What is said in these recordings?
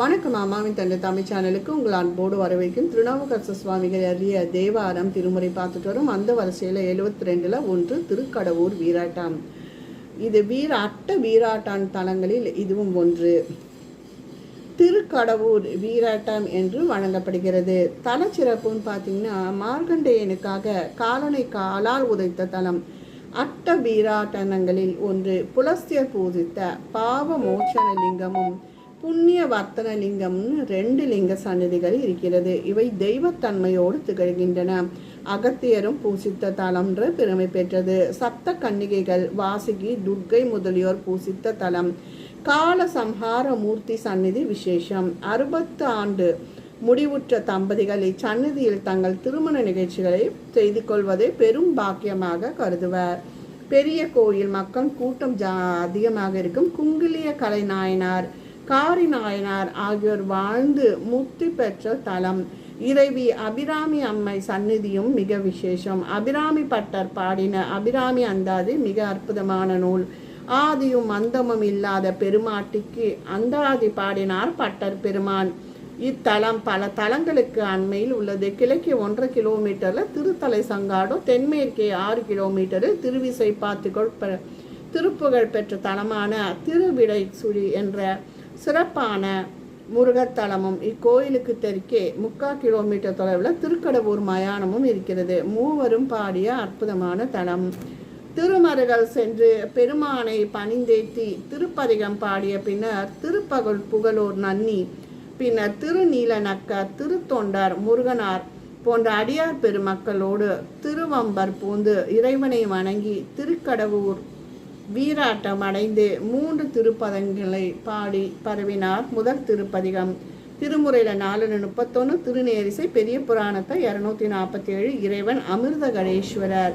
வணக்கம். அம்மாவின் தந்தை தமிழ் சேனலுக்கு உங்கள் அன்போடு வரவேற்கும் திருநாவுக்கரச சுவாமிகள் அறிய தேவாரம் திருமுறை பார்த்துட்டு வரும். அந்த வரிசையில் எழுபத்தி ரெண்டில் ஒன்று திருக்கடவூர் வீராட்டம் இது வீர அட்ட வீராட்டான் தலங்களில் இதுவும் ஒன்று. திருக்கடவூர் வீராட்டம் என்று வழங்கப்படுகிறது. தலச்சிறப்புன்னு பார்த்தீங்கன்னா மார்க்கண்டேயனுக்காக காலனை காலால் உதைத்த தலம். அட்ட வீராட்டனங்களில் ஒன்று. புலஸ்தியர் பூஜித்த பாவ மோட்சண லிங்கமும் புண்ணிய வர்த்தன லிங்கம்னு ரெண்டு லிங்க சன்னதிகள் இருக்கிறது. இவை தெய்வத்தன்மையோடு திகழ்கின்றன. அகத்தியரும் பூசித்த தலம்ன்ற பெருமை பெற்றது. சப்த கன்னிகைகள் வாசுகி துர்க்கை முதலியோர் பூசித்த தலம். கால சம்ஹார மூர்த்தி சந்நிதி விசேஷம். அறுபத்து ஆண்டு முடிவுற்ற தம்பதிகள் இச்சந்நிதியில் தங்கள் திருமண நிகழ்ச்சிகளை செய்து கொள்வதை பெரும் பாக்கியமாக கருதுவர். பெரிய கோயில் மக்கள் கூட்டம் ஜா அதிகமாக இருக்கும் குங்கிலிய கலை காரிநாயனார் காரி நாயனார் ஆகியோர் வாழ்ந்து முக்தி பெற்ற தலம். இறைவி அபிராமி அம்மை சந்நிதியும் மிக விசேஷம். அபிராமி பட்டர் பாடின அபிராமி அந்தாதி மிக அற்புதமான நூல். ஆதியும் அந்தமும் இல்லாத பெருமாட்டிக்கு அந்தாதி பாடினார் பட்டர் பெருமான். இத்தலம் பல தலங்களுக்கு அண்மையில் உள்ளது. கிழக்கே ஒன்றரை கிலோமீட்டரில் திருத்தலை சங்காடும் தென்மேற்கே ஆறு கிலோமீட்டரில் திருவிசை பார்த்துக்கொள் திருப்புகழ் பெற்ற தலமான திருவிடை சுழி என்ற சிறப்பான முருகத்தலமும் இக்கோயிலுக்கு தெற்கே முக்கால் கிலோமீட்டர் தொலைவில் திருக்கடவூர் மயானமும் இருக்கிறது. மூவரும் பாடிய அற்புதமான தலம். திருமருகள் சென்று பெருமானை பணிந்தேத்தி திருப்பதிகம் பாடிய பின்னர் திருப்பகல் புகழூர் நன்னி பின்னர் திருநீலநக்க திருத்தொண்டர் முருகனார் போன்ற அடியார் பெருமக்களோடு திருவம்பர் பூந்து இறைவனை வணங்கி திருக்கடவூர் வீராட்டம் அடைந்து மூன்று திருப்பதங்களை பாடி பரவினார். முதல் திருப்பதிகம். திருமுறையில் நாலு முப்பத்தொன்று திருநேரிசை பெரிய புராணத்தை இரநூத்தி நாற்பத்தி ஏழு இறைவன் அமிர்த கணேஸ்வரர்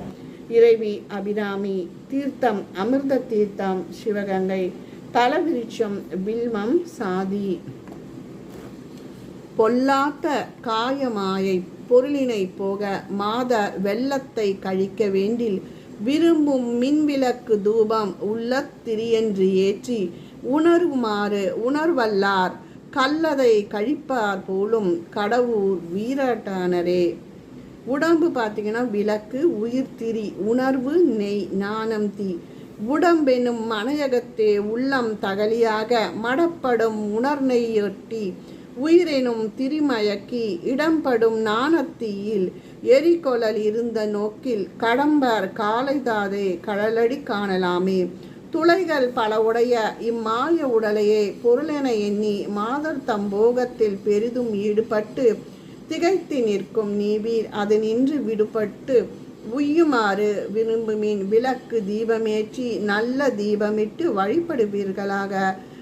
இறைவி அபிராமி தீர்த்தம் அமிர்த தீர்த்தம் சிவகங்கை தலவிருட்சம் வில்மம் சாதி. பொல்லாத்த காயமாயை பொருளினை போக மாத வெள்ளத்தை கழிக்க வேண்டில் விரும்பும் மின்விளக்கு தூபம் உள்ளத்திரியன்று ஏற்றி உணருமாறு உணர்வல்லார் கல்லதை கழிப்பார் போலும் கடவுர் வீராட்டானரே. உடம்பு பார்த்தீங்கன்னா விளக்கு உயிர் திரி உணர்வு நெய் நாணம் தீ. உடம்பெனும் மனையகத்தே உள்ளம் தகலியாக மடப்படும் உணர்நெய்யொட்டி. உயிரெனும் திரிமயக்கி இடம்படும் நாணத்தீயில் எரிகொழல் இருந்த நோக்கில் கடம்பர் காலைதாதே கடலடி காணலாமே. துளைகள் பல உடைய இம்மாய உடலையே பொருளென எண்ணி மாதர் தம் போகத்தில் பெரிதும் ஈடுபட்டு திகைத்து நிற்கும் நீவீர் அது நின்று விடுபட்டு உய்யுமாறு விரும்புமின். விளக்கு தீபமேற்றி நல்ல தீபமிட்டு வழிபடுவீர்களாக.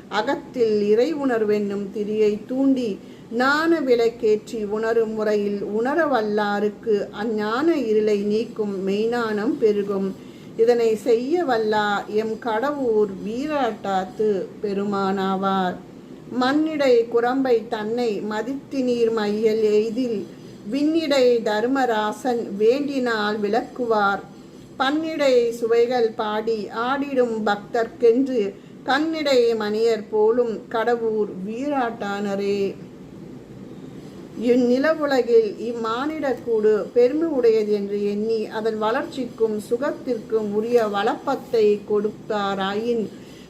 அகத்தில் இறை உணர்வென்னும் திரியை தூண்டி ஞான விளக்கேற்றி உணரும் முறையில் உணர வல்லாருக்கு அஞ்ஞான இருளை நீக்கும் மெய்ஞானம் பெருகும். இதனை செய்ய வல்லா எம் கடவுர் வீராட்டாத்து பெருமானாவார். மண்ணிடை குரம்பை தன்னை மதித்து நீர் மையல் எய்தில் விண்ணிடை தர்மராசன் வேண்டினால் விளக்குவார். பன்னிடை சுவைகள் பாடி ஆடிடும் பக்தர்க்கென்று கண்ணிடை மணியர் போலும் கடவுர் வீராட்டானரே. இந்நிலவுலகில் இம்மானிடக்கூடு பெருமை உடையது என்று எண்ணி அதன் வளர்ச்சிக்கும் சுகத்திற்கும் உரிய வளப்பத்தை கொடுத்தாராயின்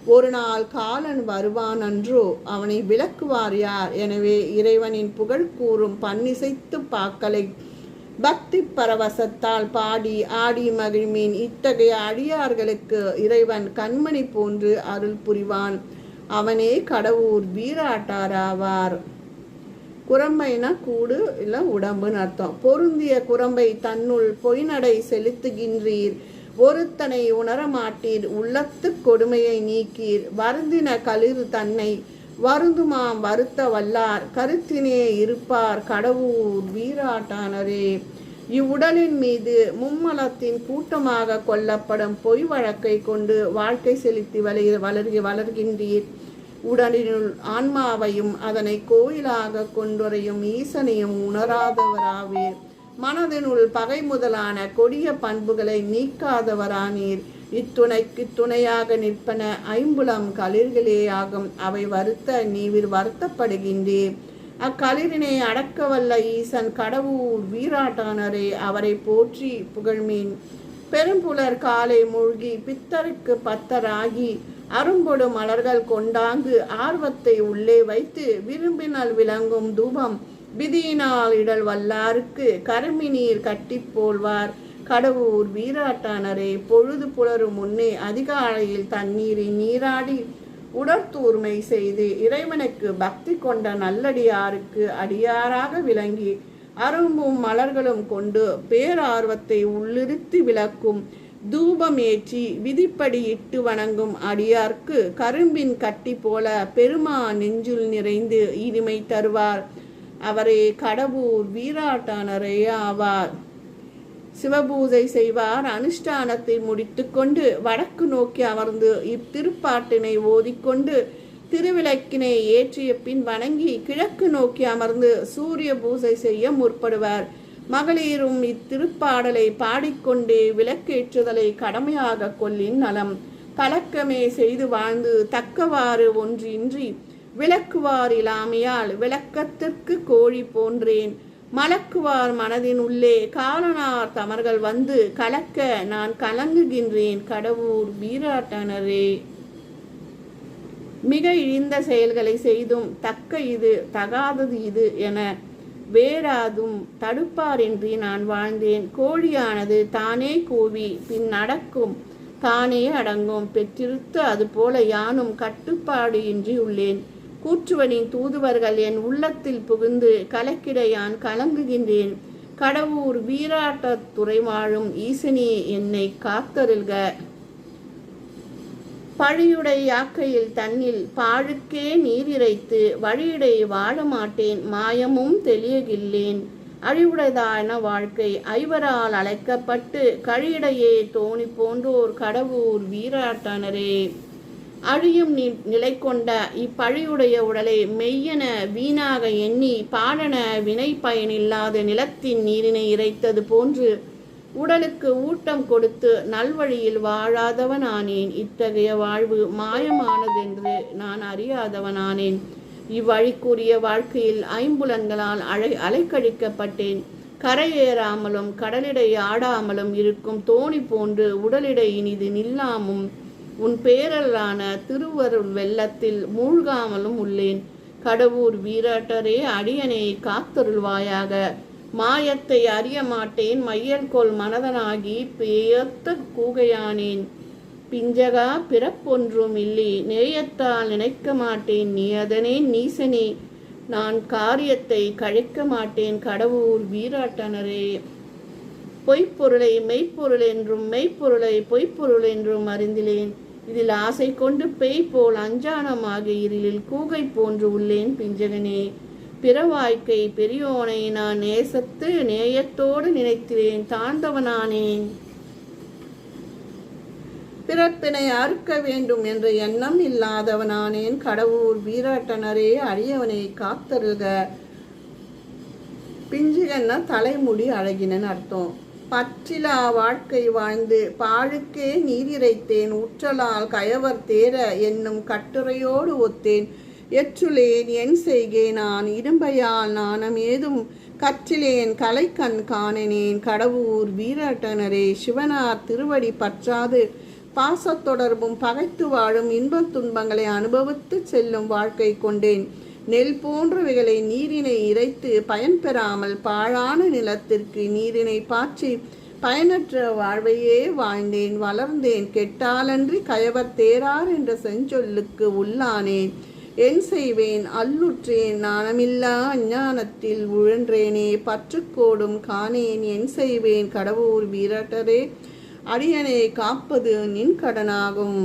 ஒரு நாள் காலன் வருவான் அன்றோ அவனை விளக்குவார் யார்? எனவே இறைவனின் புகழ் கூறும் பன்னிசைத்து பாக்களை பக்தி பரவசத்தால் பாடி ஆடி மகிழ்மீன். இத்தகைய அடியார்களுக்கு இறைவன் கண்மணி போன்று அருள் புரிவான். அவனே கடவுர் வீராட்டாராவார் குரம்பைனா கூடு இல்லை உடம்புன்னு அர்த்தம். பொருந்திய குரம்பை தன்னுள் பொய்நடை செலுத்துகின்றீர். ஒருத்தனை உணரமாட்டீர். உள்ளத்து கொடுமையை நீக்கீர். வருந்தின களிர் தன்னை வருந்துமாம் வருத்த வல்லார். கருத்தினே இருப்பார் கடவுர் வீராட்டானரே. இவ்வுடலின் மீது மும்மலத்தின் கூட்டமாக கொல்லப்படும் பொய் வழக்கை கொண்டு வாழ்க்கை செலுத்தி வளர் வளர்கி வளர்கின்றீர். உடலினுள் ஆன்மாவையும் அதனை கோயிலாக கொண்டுரையும் ஈசனையும் உணராதவராவீர். மனதினுள் பகை முதலான கொடிய பண்புகளை நீக்காதவரானீர் இத்துணைக்கு துணையாக நிற்பன ஐம்புலம் களிர்களேயாகும் அவை வருத்த நீவிர் வருத்தப்படுகின்றே அக்களிரினை அடக்கவல்ல ஈசன் கடவுள் வீராட்டானரே அவரை போற்றி புகழ்மீன். பெரும்புலர் காலை மூழ்கி பித்தருக்கு பத்தராகி அரும்பொடு மலர்கள் கொண்டாங்கு ஆர்வத்தை உள்ளே வைத்து விரும்பினால் விளங்கும் தூபம். விதியினால் இடல் வல்லாருக்கு கருமி நீர் கட்டி போல்வார் கடவுர் வீராட்டானரே பொழுது புலரும் முன்னே அதிகாலையில் தண்ணீரை நீராடி உடற்தூர்மை செய்து இறைவனுக்கு பக்தி கொண்ட நல்லடியாருக்கு அடியாராக விளங்கி அரும்பும் மலர்களும் கொண்டு பேரார்வத்தை உள்ளிருத்தி விளக்கும். தூபம் ஏற்றி விதிப்படி இட்டு வணங்கும் அடியார்க்கு கரும்பின் கட்டி போல பெருமா நெஞ்சுள் நிறைந்து இனிமை தருவார். அவரே கடவுர் வீராட்டானரே ஆவார். சிவபூஜை செய்வார். அனுஷ்டானத்தை முடித்துக்கொண்டு வடக்கு நோக்கி அமர்ந்து இத்திருப்பாட்டினை ஓதிக்கொண்டு திருவிளக்கினை ஏற்றிய பின் வணங்கி கிழக்கு நோக்கி அமர்ந்து சூரிய பூஜை செய்ய முற்படுவார். மகளிரும் இத்திருப்பாடலை பாடிக்கொண்டே விளக்கேற்றுதலை கடமையாக கொள்ளின் நலம். கலக்கமே செய்து வாழ்ந்து தக்கவாறு ஒன்றின்றி விளக்குவார் இல்லாமையால் விளக்கத்திற்கு கோழி போன்றேன். மலக்குவார் மனதின் உள்ளே காலனார் தமர்கள் வந்து கலக்க நான் கலங்குகின்றேன் கடவுர் வீராட்டனரே. மிக இழிந்த செயல்களை செய்தும் தக்க இது தகாதது இது என வேறாதும் தடுப்பாரின்றி நான் வாழ்ந்தேன். கோழியானது தானே கூவி பின் நடக்கும் தானே அடங்கும். பெற்றிருத்து அதுபோல யானும் கட்டுப்பாடு இன்றி உள்ளேன். கூற்றுவனின் தூதுவர்கள் என் உள்ளத்தில் புகுந்து கலக்கிட யான் கலங்குகின்றேன். கடவுர் வீராட்டத் துறை வாழும் ஈசனி என்னை காத்தருள்க. பழியுடை யாக்கையில் தன்னில் பாழுக்கே நீர் இறைத்து வாழ மாட்டேன் மாயமும் தெளியகில்லேன். அழிவுடைதான வாழ்க்கை ஐவரால் அழைக்கப்பட்டு கழியிடையே தோணி போன்றோர் கடவுர் வீராட்டனரே. அழியும் நி நிலை கொண்ட இப்பழியுடைய உடலை மெய்யென வீணாக எண்ணி பாடன வினை பயனில்லாத நிலத்தின் நீரினை இறைத்தது போன்று உடலுக்கு ஊட்டம் கொடுத்து நல்வழியில் வாழாதவனானேன். இத்தகைய வாழ்வு மாயமானதென்று நான் அறியாதவனானேன். இவ்வழிக்குரிய வாழ்க்கையில் ஐம்புலன்களால் அலை அலைக்கழிக்கப்பட்டேன். கரையேறாமலும் கடலிடை ஆடாமலும் இருக்கும் தோணி போன்று உடலிடை இனிது நில்லாமும் உன் பேரலான திருவருள் வெள்ளத்தில் மூழ்காமலும் உள்ளேன். கடவுர் வீராட்டரே அடியனை காத்தருள்வாயாக. மாயத்தை அறிய மாட்டேன் மையல்கொள் மனதனாகி பெயர்த்த கூகையானேன். பிஞ்சகா பிறப்பொன்றும் இல்லை நேயத்தால் நினைக்க மாட்டேன் நீ அதனே நீசனே. நான் காரியத்தை கழிக்க மாட்டேன் கடவுள் வீராட்டனரே. பொய்ப்பொருளை மெய்ப்பொருள் என்றும் மெய்ப்பொருளை பொய்ப்பொருள் என்றும் அறிந்திலேன். இதில் ஆசை கொண்டு பேய் போல் அஞ்சானமாக இருளில் கூகை போன்று உள்ளேன் பிஞ்சகனே. பிற வாழ்க்கை பெரியோனை நான் நேசத்து நேயத்தோடு நினைக்கிறேன் தாழ்ந்தவனானேன் பிறப்பினை அறுக்க வேண்டும் என்ற எண்ணம் இல்லாதவனானேன். கடவுள் வீராட்டனரே அரியவனை காத்தருக. பிஞ்சுகன்னா தலைமுடி அழகினன் அர்த்தம். பற்றிலா வாழ்க்கை வாழ்ந்து பாழுக்கே நீரிறைத்தேன் உற்றலால் கயவர் தேர என்னும் கட்டுரையோடு ஒத்தேன். எற்றுளேன் என் செய்கே நான் இடும்பையால் நாணம் ஏதும். கற்றிலேன் கலைக்கண் காணனேன் கடவுர் வீரட்டனரே சிவனார் திருவடி பற்றாது. பாசத்தொடர்பும் பகைத்து வாழும் இன்பத் துன்பங்களை அனுபவித்து செல்லும் வாழ்க்கை கொண்டேன். நெல் போன்றவைகளை நீரினை இறைத்து பயன்பெறாமல் பாழான நிலத்திற்கு நீரினை பாய்ச்சி பயனற்ற வாழ்வையே வாழ்ந்தேன் வளர்ந்தேன். கெட்டாலன்றி கயவர் தேரார் என்ற செஞ்சொல்லுக்கு உள்ளானேன். என் செய்வேன் அல்லுற்றேன் நாணமில்லா அஞ்ஞானத்தில் உழன்றேனே பற்றுக்கோடும் காணேன் என் செய்வேன் கடவுர் வீரட்டரே அடியனை காப்பது நின் கடனாகும்.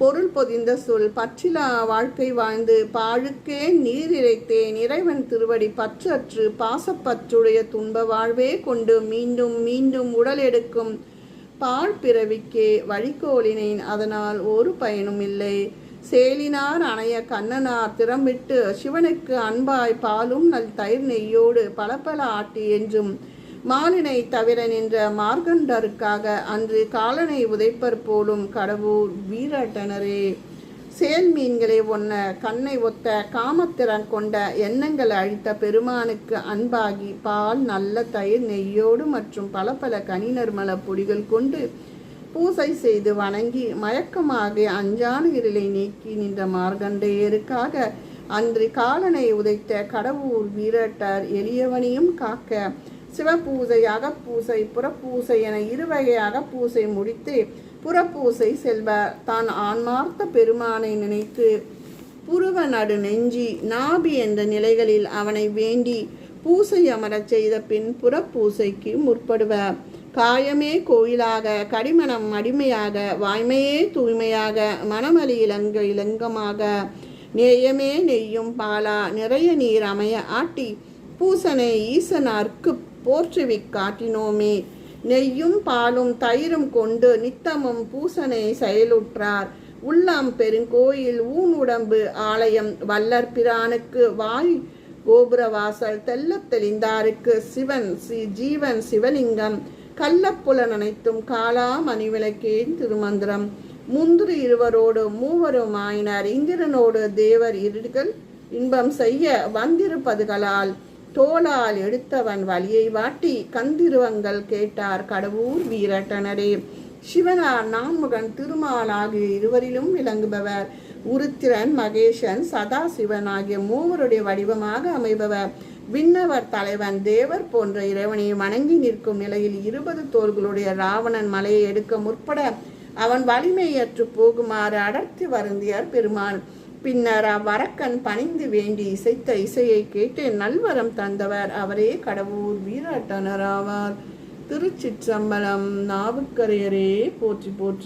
பொருள் பொதிந்த சொல் பற்றிலா வாழ்க்கை வாழ்ந்து பாழுக்கே நீர் இறைத்தேன் இறைவன் திருவடி பற்றற்று பாசப்பற்றுடைய துன்ப வாழ்வே கொண்டு மீண்டும் மீண்டும் உடல் எடுக்கும். பால் பிறவிக்கே வழிகோலினேன் அதனால் ஒரு பயனும் இல்லை. சேலினார் அணைய கண்ணனார் திறமிட்டு சிவனுக்கு அன்பாய் பாலும் நல் தயிர் நெய்யோடு பல பல ஆட்டி என்றும் மாலினை தவிர நின்ற மார்கண்டருக்காக அன்று காலனை உதைப்பர் போலும் கடவுள் வீரட்டனரே. சேல் மீன்களை ஒன்ன கண்ணை ஒத்த காமத்திறன் கொண்ட எண்ணங்களை அழித்த பெருமானுக்கு அன்பாகி பால் நல்ல தயிர் நெய்யோடு மற்றும் பல பல கனிநர்மல பொடிகள் கொண்டு பூசை செய்து வணங்கி மயக்கமாக அஞ்சான இருளை நீக்கி நின்ற மார்கண்டேயருக்காக அன்று காலனை உதைத்த கடவுள் வீரட்டார் எளியவனையும் காக்க சிவபூசை அகப்பூசை புறப்பூசை என இருவகை அகப்பூசை முடித்து புறப்பூசை செல்வர் தான் ஆன்மார்த்த பெருமானை நினைத்து புருவ நடு நெஞ்சி நாபி என்ற நிலைகளில் அவனை வேண்டி பூசை அமரச் செய்த பின் புறப்பூசைக்கு முற்படுவர் காயமே கோயிலாக கடிமணம் அடிமையாக வாய்மையே தூய்மையாக மனமலி இலங்க இலங்கமாக. நேயமே நெய்யும் பாலா நிறைய நீர் அமைய ஆட்டி பூசனை ஈசனார்க்கு போற்றுவிக் காட்டினோமே. நெய்யும் பாலும் தயிரும் கொண்டு நித்தமும் பூசனை செயலுற்றார். உள்ளம் பெருங்கோயில் ஊனுடம்பு ஆலயம் வல்லற் பிரானுக்கு வாய் கோபுரவாசல் தெல்ல தெளிந்தாருக்கு சிவன் சி ஜீவன் சிவலிங்கம். கள்ளப்புலன் அனைத்தும் காலா மணிவிளக்கே திருமந்திரம். முந்திரி இருவரோடு மூவரும் ஆயினார். இந்திரனோடு தேவர் இருகள் இன்பம் செய்ய வந்திருப்பதுகளால் தோளால் எடுத்தவன் வழியை வாட்டி கந்திருவங்கள் கேட்டார் கடவுர் வீரட்டனரே. சிவனார் நாமுகன் திருமால் ஆகிய இருவரிலும் விளங்குபவர். உருத்திரன் மகேஷன் சதாசிவன் ஆகிய மூவருடைய வடிவமாக அமைபவர். விண்ணவர் தலைவன் தேவர் போன்ற இறைவனை வணங்கி நிற்கும் நிலையில் இருபது தோள்களுடைய ராவணன் மலையை எடுக்க முற்பட அவன் வலிமையற்று போகுமாறு அடர்த்தி வருந்தியார் பெருமான். பின்னர் அவ்வரக்கன் பணிந்து வேண்டி இசைத்த இசையை கேட்டு நல்வரம் தந்தவர் அவரே கடவுர் வீராட்டனர் ஆவார். திருச்சிற்றம்பலம் நாவுக்கரையரே போற்றி போற்றி.